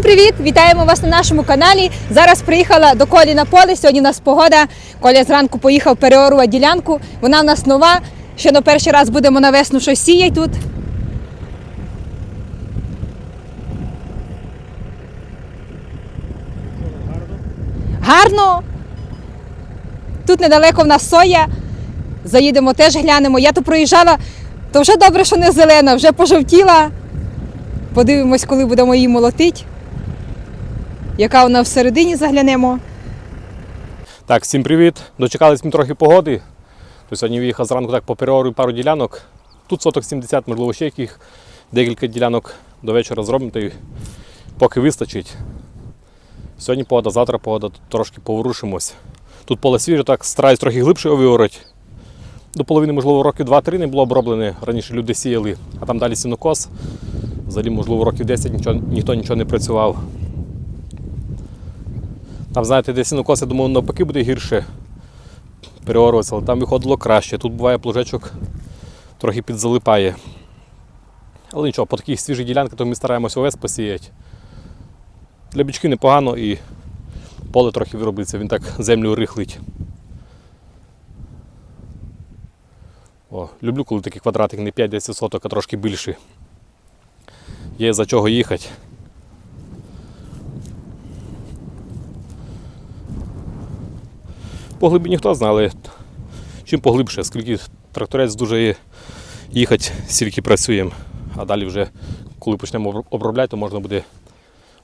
Всім привіт! Вітаємо вас на нашому каналі. Зараз приїхала до Колі на поле. Сьогодні у нас погода. Коля зранку поїхав переорувати ділянку. Вона в нас нова. Ще на перший раз будемо на весну щось сіяти тут. Гарно. Тут недалеко в нас соя. Заїдемо теж глянемо. Я тут проїжджала, то вже добре, що не зелена, вже пожовтіла. Подивимось, коли будемо її молотити. Яка вона всередині заглянемо. Так, всім привіт. Дочекались ми трохи погоди. То сьогодні виїхав зранку так по переору пару ділянок. Тут соток 70, можливо, ще яких декілька ділянок до вечора зробимо, поки вистачить. Сьогодні погода, завтра погода, тут трошки поворушимось. Тут поле свіже, так стараюсь трохи глибше його виорати. До половини, можливо, років 2-3 не було оброблене. Раніше люди сіяли, а там далі сінокос. Взагалі, можливо, років 10 нічого, ніхто нічого не працював. Там, знаєте, де сінокос, я думав, навпаки буде гірше переоруватися, але там виходило краще. Тут буває плужечок трохи підзалипає. Але нічого, по таких свіжих ділянках то ми стараємося овес посіяти. Для бічки непогано і поле трохи виробиться, він так землю рихлить. О, люблю, коли такий квадратик не 5-10 соток, а трошки більший. Є за чого їхати. По глибині хто знає, але чим поглибше, скільки тракторець дуже їхати, стільки працюємо. А далі вже, коли почнемо обробляти, то можна буде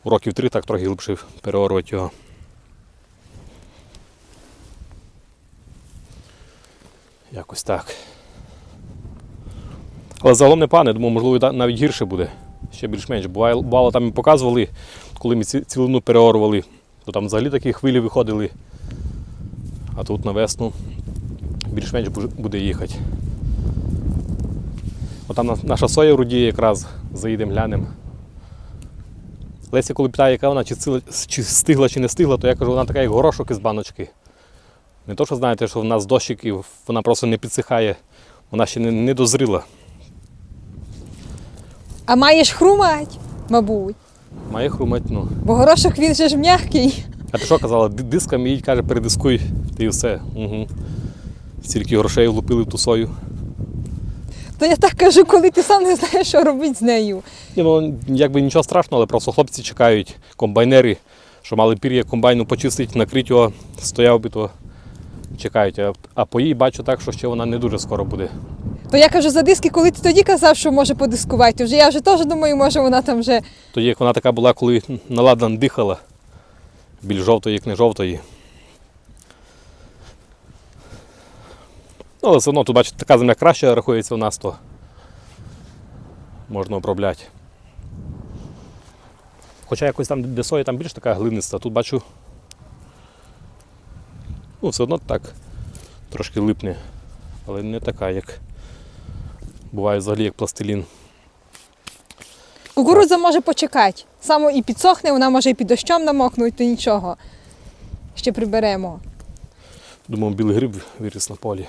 у років три так трохи глибше переорувати його. Якось так. Але загалом не пане, думаю, можливо, навіть гірше буде. Ще більш-менш. Бувало там і показували, коли ми ці- цілину переорували, то там взагалі такі хвилі виходили. А тут на весну більш-менш буде їхати. Отам наша соя рудіє якраз, заїдемо глянемо. Леся, коли питає, яка вона, чи, цила- чи стигла, чи не стигла, то я кажу, вона така, як горошок із баночки. Не то, що знаєте, що в нас дощик і вона просто не підсихає, вона ще не, не дозріла. А маєш хрумать, мабуть. Має хрумать, ну. Бо горошок він же ж м'який. А ти що казала? Ди- Дисками їй каже, передискуй, ти і все. Угу. Стільки грошей влупили в ту сою. То я так кажу, коли ти сам не знаєш, що робити з нею. Ні, ну, якби нічого страшного, але просто хлопці чекають, комбайнери, що мали пір'я комбайну почистити, накрити його, стояв би, то чекають. А, а по їй бачу так, що ще вона не дуже скоро буде. То я кажу за диски, коли ти тоді казав, що може подискувати. Вже я вже теж думаю, може вона там вже. Тоді як вона така була, коли наладан дихала, більш жовтої, як не жовтої. Ну, але все одно тут, бачите, така земля краще рахується у нас, то можна обробляти. Хоча якось там, де соя, там більш така глиниста, тут бачу. Ну, все одно так трошки липне, але не така, як буває взагалі як пластилін. Кукурудза може почекати. Само і підсохне, вона може і під дощом намокнути, то нічого. Ще приберемо. Думав, білий гриб виріс на полі.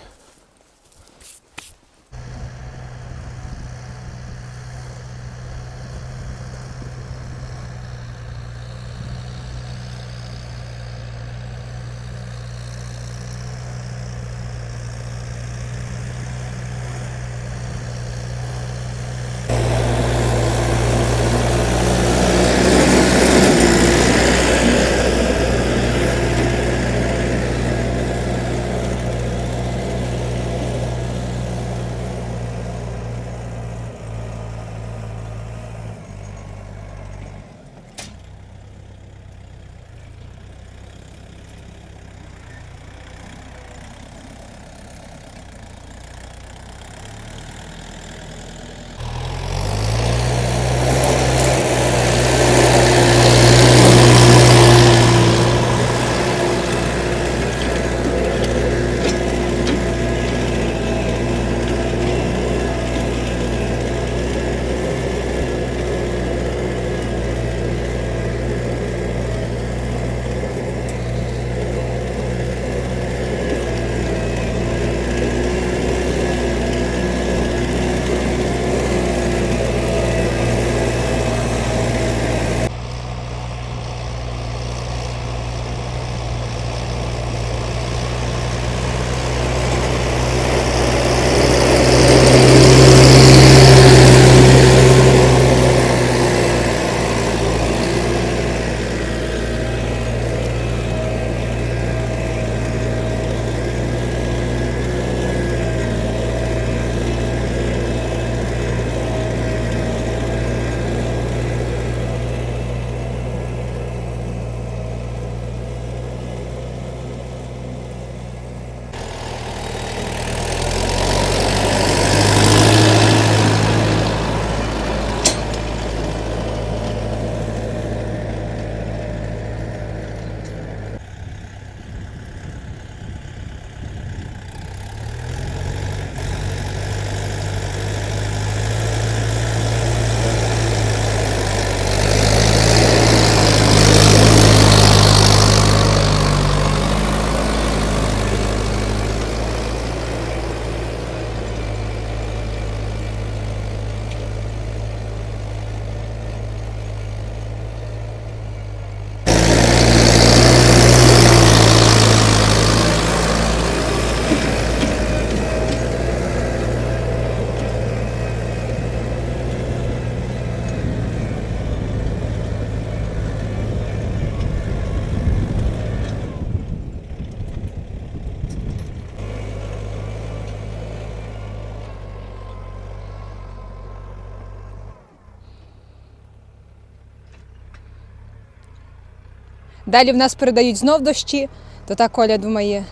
Далі в нас передають знов дощі, то так Коля думає,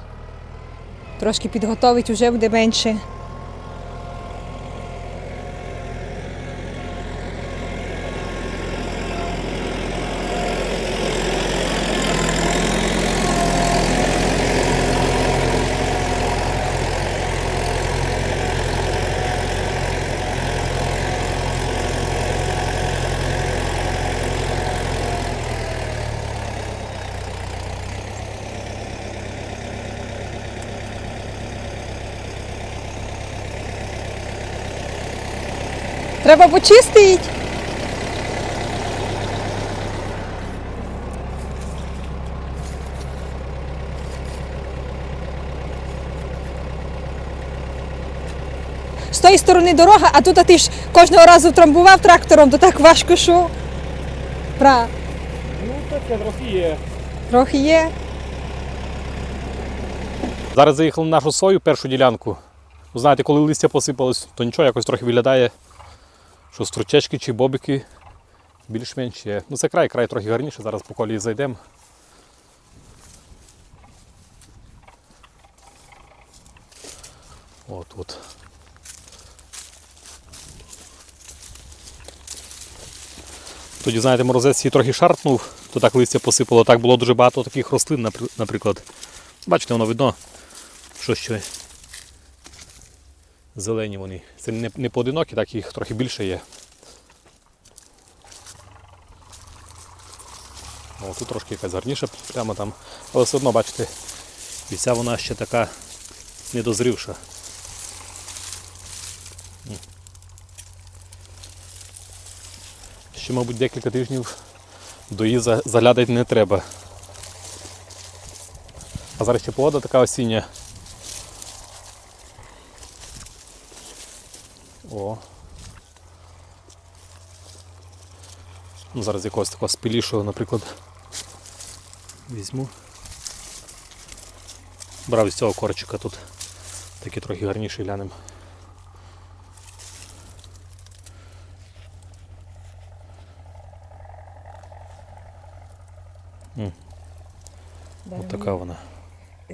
трошки підготовить, вже буде менше. Треба почистити. З тої сторони дорога, а тут а ти ж кожного разу трамбував трактором, то так важко що. Пра, Ну, таке трохи є. трохи є. Зараз заїхали на нашу сою, першу ділянку. Знаєте, коли листя посипалось, то нічого якось трохи виглядає, що стручечки чи бобики більш-менш є. Ну це край, край трохи гарніше, зараз по колії зайдемо. От. Тоді, знаєте, морозець її трохи шарпнув, то так листя посипало. Так було дуже багато таких рослин, наприклад. Бачите, воно видно, що ще зелені вони. Це не, не поодинокі, так їх трохи більше є. О, тут трошки якась гарніша прямо там. Але все одно, бачите, і ця вона ще така недозрівша. Ще, мабуть, декілька тижнів до її заглядати не треба. А зараз ще погода така осіння. О. Ну, зараз якогось такого спілішого, наприклад, візьму. Брав з цього корчика тут. Такий трохи гарніший глянем. Ось така вона.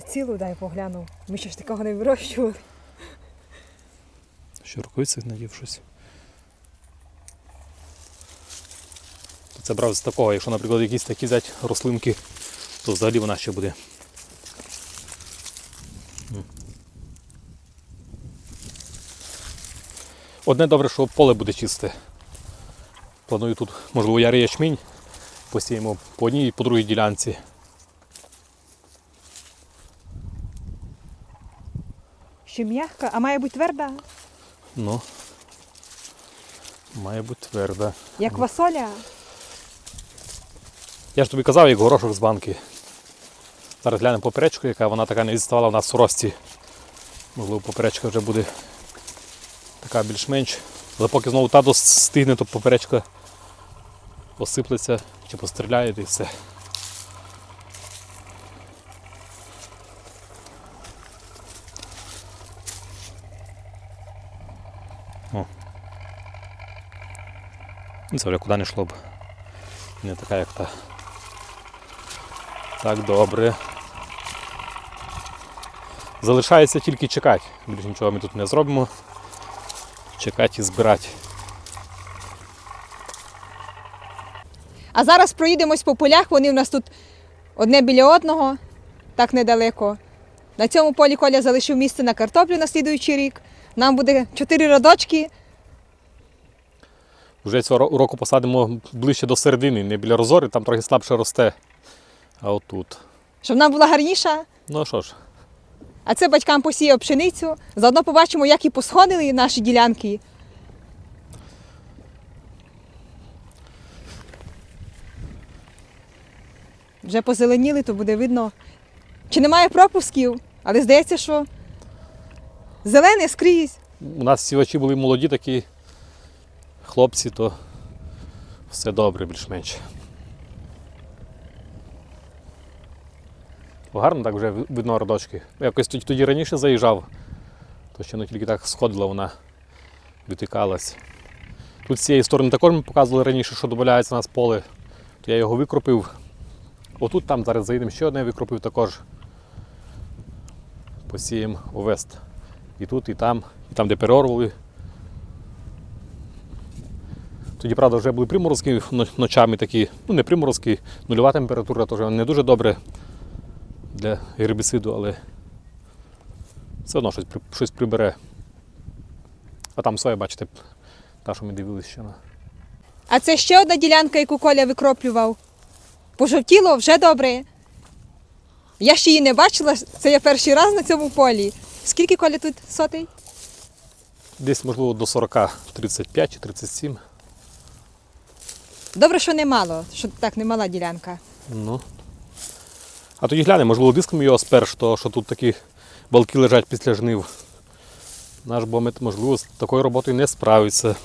Цілу дай погляну. Ми ще ж такого не вирощували. Щуркується, надів щось. Це брав з такого, якщо, наприклад, якісь такі взяти рослинки, то взагалі вона ще буде. Одне добре, що поле буде чисте. Планую тут, можливо, ярий ячмінь посіємо по одній і по другій ділянці. Ще м'яка, а має бути тверда, Ну, має бути тверда. як квасоля. Я ж тобі казав, як горошок з банки. Зараз глянемо поперечку, яка вона така не відставала в нас в рості. Можливо, поперечка вже буде така більш-менш. Але поки знову та достигне, то поперечка посиплеться чи постріляє і все. Це куди не йшло б. Не така, як та. Так, добре. Залишається тільки чекати. Більше нічого ми тут не зробимо. Чекати і збирати. А зараз проїдемось по полях, вони в нас тут одне біля одного, так недалеко. На цьому полі Коля залишив місце на картоплю на слідуючий рік. Нам буде чотири родочки. Вже цього ро- року посадимо ближче до середини, не біля розори, там трохи слабше росте. А отут. щоб вона була гарніша. Ну що ж, А це батькам посіяв пшеницю. Заодно побачимо, як і посходили наші ділянки. Вже позеленіли, то буде видно. Чи немає пропусків, але здається, що зелене скрізь. у нас сівачі були молоді такі хлопці, то все добре більш-менш. Гарно так вже видно родочки. Якось тоді, раніше заїжджав, то ще ну, тільки так сходила вона, витикалась. Тут з цієї сторони також ми показували раніше, що додається у нас поле, то я його викропив, Отут там зараз заїдемо ще одне викропив також. Посіємо овест. І тут, і там, і там, де переорвали. Тоді, правда, вже були приморозки ночами такі, ну не приморозки, нульова температура, теж не дуже добре для гербіциду, але все одно щось, щось прибере. А там соя, бачите, та, що ми дивилися ще на. А це ще одна ділянка, яку Коля викроплював. Пожовтіло вже добре. Я ще її не бачила, це я перший раз на цьому полі. Скільки Коля тут сотий? Десь, можливо, до 40, 35 чи 37. Добре, що немало, що так немала ділянка. Ну. А тоді глянемо, можливо, диском його сперш, то що тут такі балки лежать після жнив. Наш бомет, можливо, з такою роботою не справиться.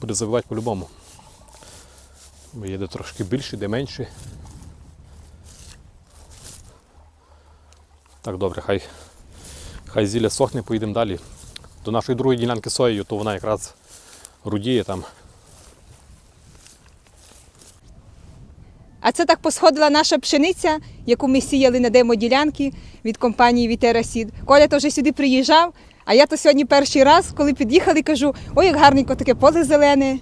Буде забивати по-любому. Бо є де трошки більше, де менше. Так, добре, хай, хай зілля сохне, поїдемо далі. До нашої другої ділянки соєю, то вона якраз рудіє там. А це так посходила наша пшениця, яку ми сіяли на демоділянки від компанії Вітера Сід. Коля то вже сюди приїжджав, а я то сьогодні перший раз, коли під'їхали, кажу, ой, як гарненько таке поле зелене,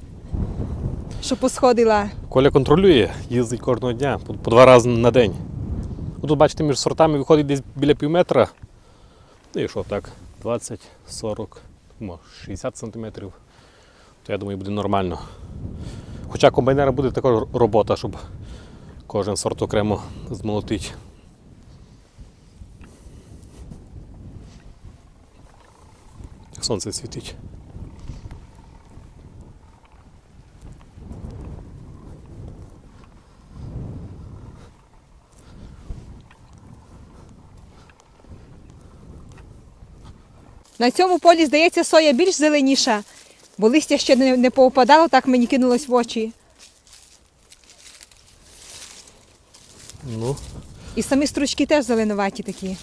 що посходила. Коля контролює, їздить кожного дня по, два рази на день. Ну, Тут, бачите, між сортами виходить десь біля пів метра. Ну і що так, 20, 40, 60 сантиметрів. То я думаю, буде нормально. Хоча комбайнера буде також робота, щоб кожен сорт окремо змолотити. Як Сонце світить. На цьому полі, здається, соя більш зеленіша, бо листя ще не, поопадало, так мені кинулось в очі. Ну, І самі стручки теж зеленуваті такі.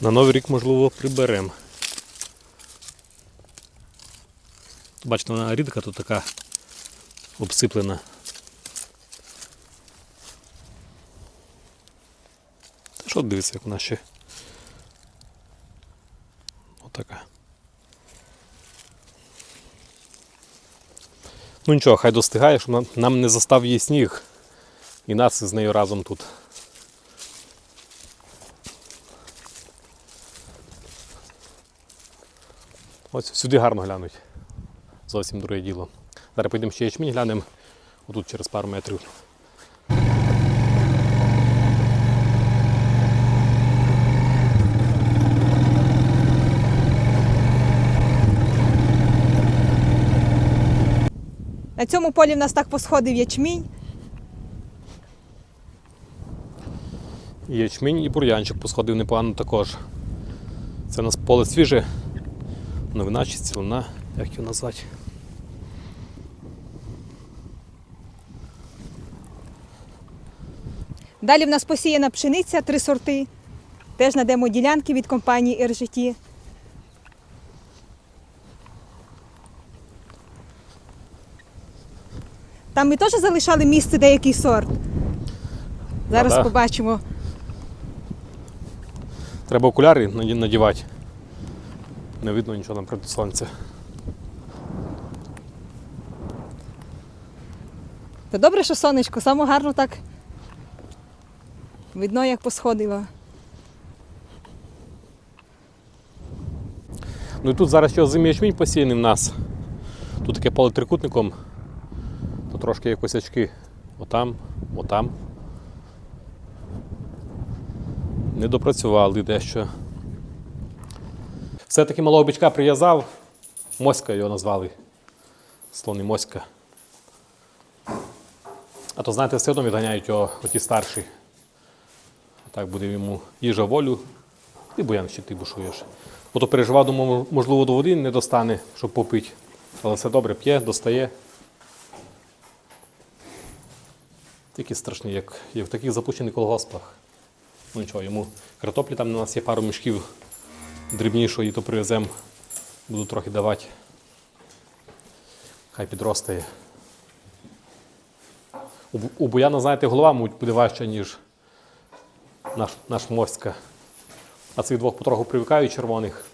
На Новий рік, можливо, приберемо. Бачите, вона рідка тут така обсиплена. Та що дивиться, як вона ще. Отака. Ну нічого, хай достигає, щоб нам, нам не застав її сніг. І нас з нею разом тут. Ось сюди гарно глянуть. Зовсім друге діло. Зараз поїдемо ще ячмінь глянемо. Отут через пару метрів. На цьому полі в нас так посходив ячмінь. І ячмінь і бур'янчик посходив непогано також. Це у нас поле свіже. Новина чи цілина, як його назвати. Далі в нас посіяна пшениця, три сорти. Теж на демоділянки від компанії РЖТ. Там ми теж залишали місце деякий сорт. Зараз Ага. побачимо. Треба окуляри надівати. Не видно нічого там проти сонця. Та добре, що сонечко, саме гарно так. Видно, як посходило. Ну і тут зараз ще озимий ячмінь посіяний в нас. Тут таке поле трикутником. То трошки є косячки. Отам, отам. Не допрацювали дещо. Все-таки малого бичка прив'язав. Моська його назвали. Слони Моська. А то, знаєте, все одно відганяють його оті старші. Так буде йому їжа волю. І буян ще ти бушуєш. Бо то переживав, думав, можливо, до води не достане, щоб попити. Але все добре, п'є, достає. Тільки страшний, як, як в таких запущених колгоспах. Ну нічого, йому картоплі там у нас є пару мішків дрібнішої, то привеземо. Буду трохи давати. Хай підростає. У, Бу- у Буяна, знаєте, голова, мабуть, буде важча, ніж наш, наш морська. А цих двох потроху привикають червоних.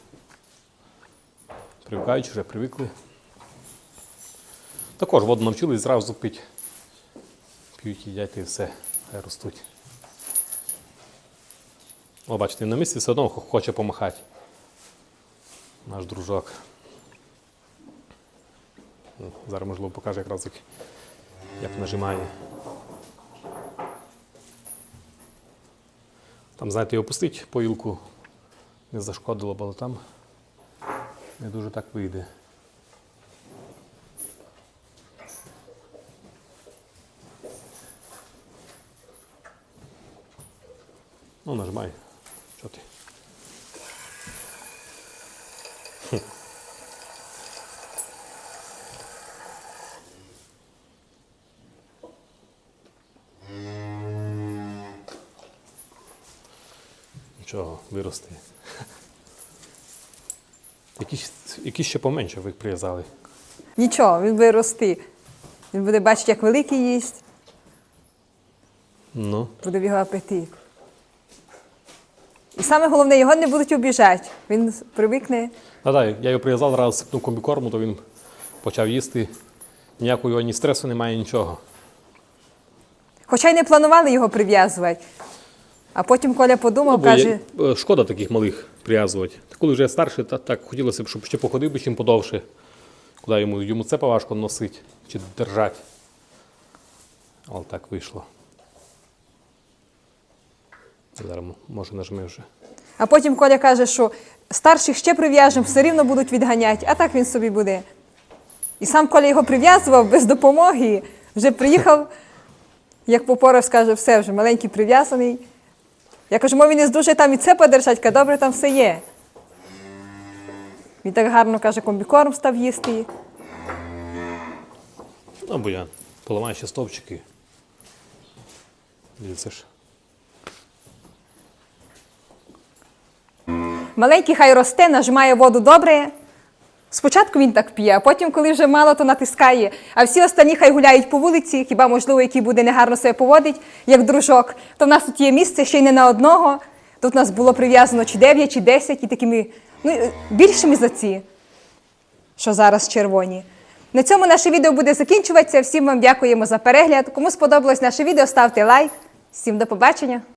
Привикають, вже привикли. Також воду навчились зразу пити. П'ють, їдять і все, хай ростуть. О, бачите, на місці все одно хоче помахати. Наш дружок. Ну, Зараз, можливо, покаже якраз як, як нажимає. Там, знаєте, його пустить поїлку не зашкодило, бо там не дуже так вийде. Ну, нажимай. Що ти? Нічого, виросте. Якісь, якісь ще поменше ви прив'язали. Нічого, він буде рости. Він буде бачити, як великий їсть, Ну, буде в його апетит. І саме головне, його не будуть обіжати. Він привикне. та да, я його прив'язав, раз сипнув комбікорму, то він почав їсти. Ніякого його ні стресу немає, нічого. Хоча й не планували його прив'язувати. А потім Коля подумав, Ну, каже, е, шкода таких малих прив'язувати. Та Коли вже старший, та, так хотілося б, щоб ще походив би чим подовше. Куди йому, йому це важко носити чи держати. Але так вийшло. Зараз може нажми вже. а потім Коля каже, що старших ще прив'яжемо, все рівно будуть відганяти, а так він собі буде. І сам Коля його прив'язував без допомоги. Вже приїхав, як попорався, каже, все вже маленький прив'язаний. Я кажу, мов він не здужає там і це подержать, добре, там все є. Він так гарно каже, комбікорм став їсти. Ну, бо я поламаю ще стовпчики. Дивіться ж. Маленький хай росте, нажимає воду добре. Спочатку він так п'є, а потім, коли вже мало, то натискає. А всі останні хай гуляють по вулиці, хіба, можливо, який буде негарно себе поводить, як дружок. То в нас тут є місце ще й не на одного. Тут нас було прив'язано чи 9, чи 10, і такими ну, е, більшими за ці, що зараз червоні. На цьому наше відео буде закінчуватися. Всім вам дякуємо за перегляд. Кому сподобалось наше відео, ставте лайк. Всім до побачення!